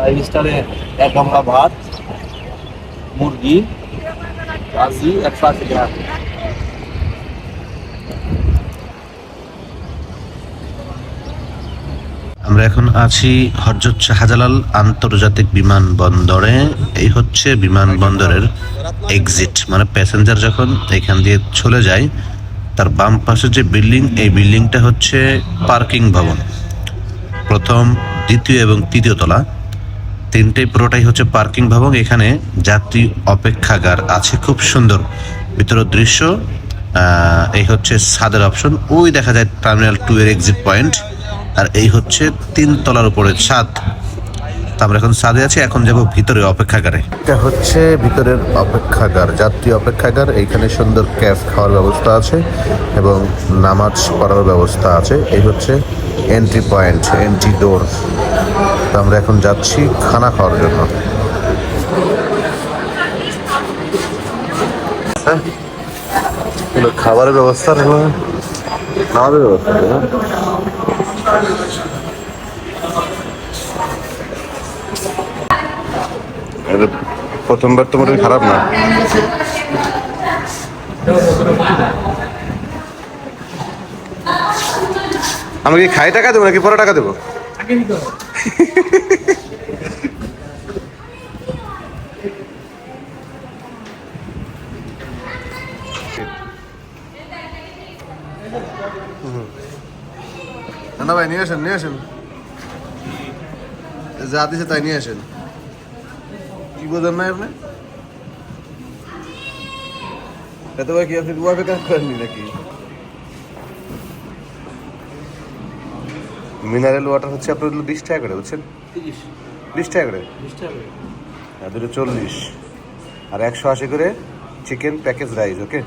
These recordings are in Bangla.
ফাইভ স্টারে এক গামলা ভাত, মুরগি ভাজি একশো আশি টাকা আমরা এখন আছি হরজত শাহজালাল আন্তর্জাতিক বিমানবন্দরে। এই হচ্ছে বিমানবন্দরের এক্সিট মানে প্যাসেঞ্জার যখন এখান দিয়ে চলে যায়, তার বাম পাশে যে বিল্ডিং এই বিল্ডিংটা হচ্ছে পার্কিং ভবন। প্রথম, দ্বিতীয় এবং তৃতীয় তলা। তিনটে পুরোটাই হচ্ছে পার্কিং ভবন, এখানে যাত্রী অপেক্ষাগার আছে, খুব সুন্দর। ভিতরের দৃশ্য এই হচ্ছে ছাদের অপশন ওই দেখা যায় টার্মিনাল টু এর এক্সিট পয়েন্ট আর এই হচ্ছে তিন তলার উপরে ছাদ। আমরা এখন ছাদে আছি, এখন যাব ভিতরে অপেক্ষাগারে। এটা হচ্ছে ভিতরের অপেক্ষাগার, যাত্রী অপেক্ষাগার, এইখানে সুন্দর ক্যাফ খাওয়ার ব্যবস্থা আছে এবং নামাজ পড়ার ব্যবস্থা আছে। এই হচ্ছে এন্ট্রি পয়েন্ট এন্ট্রি ডোর তো আমরা এখন যাচ্ছি খানা খাওয়ার জন্য হ্যাঁ? খাবারের ব্যবস্থা খাবারের ব্যবস্থা হ্যাঁ? প্রথমবার তো মোটামুটি খারাপ না আমি কি খাই টাকা দেবো নাকি পরে টাকা দেবো না ভাই, নিয়ে আসেন নিয়ে আসেন। যা দিছে তাই নিয়ে আসেন। কি বোঝেন না আপনি? এত ভাই কি আপনি কাজ করেননি নাকি? মিনারেল ওয়াটার হচ্ছে আপনার হলো বিশ টাকা করে বুঝছেন? তিরিশ। বিশ টাকা করে? আর দুটো চল্লিশ। আর একশো আশি করে চিকেন প্যাকেজ রাইস ওকে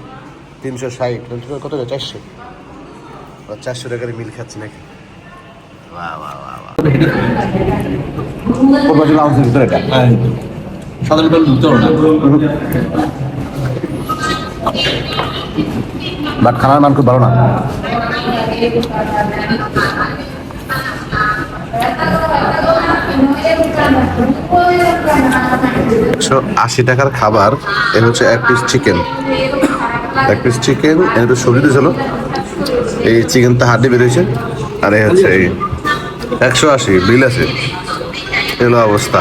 তিনশো ষাট। কত করে? চারশো। চারশো টাকার মিল খাচ্ছি নাকি? হ্যাঁ বাট খানার মান খুব ভালো না। একশো আশি টাকার খাবার, এ হচ্ছে এক পিস চিকেন এক পিস চিকেন একটু সবজি দিয়েছিল এই চিকেনটা হাড্ডি বেরিয়েছে, আর এই হচ্ছে এই একশো আশি, বিল আছে। এলো অবস্থা।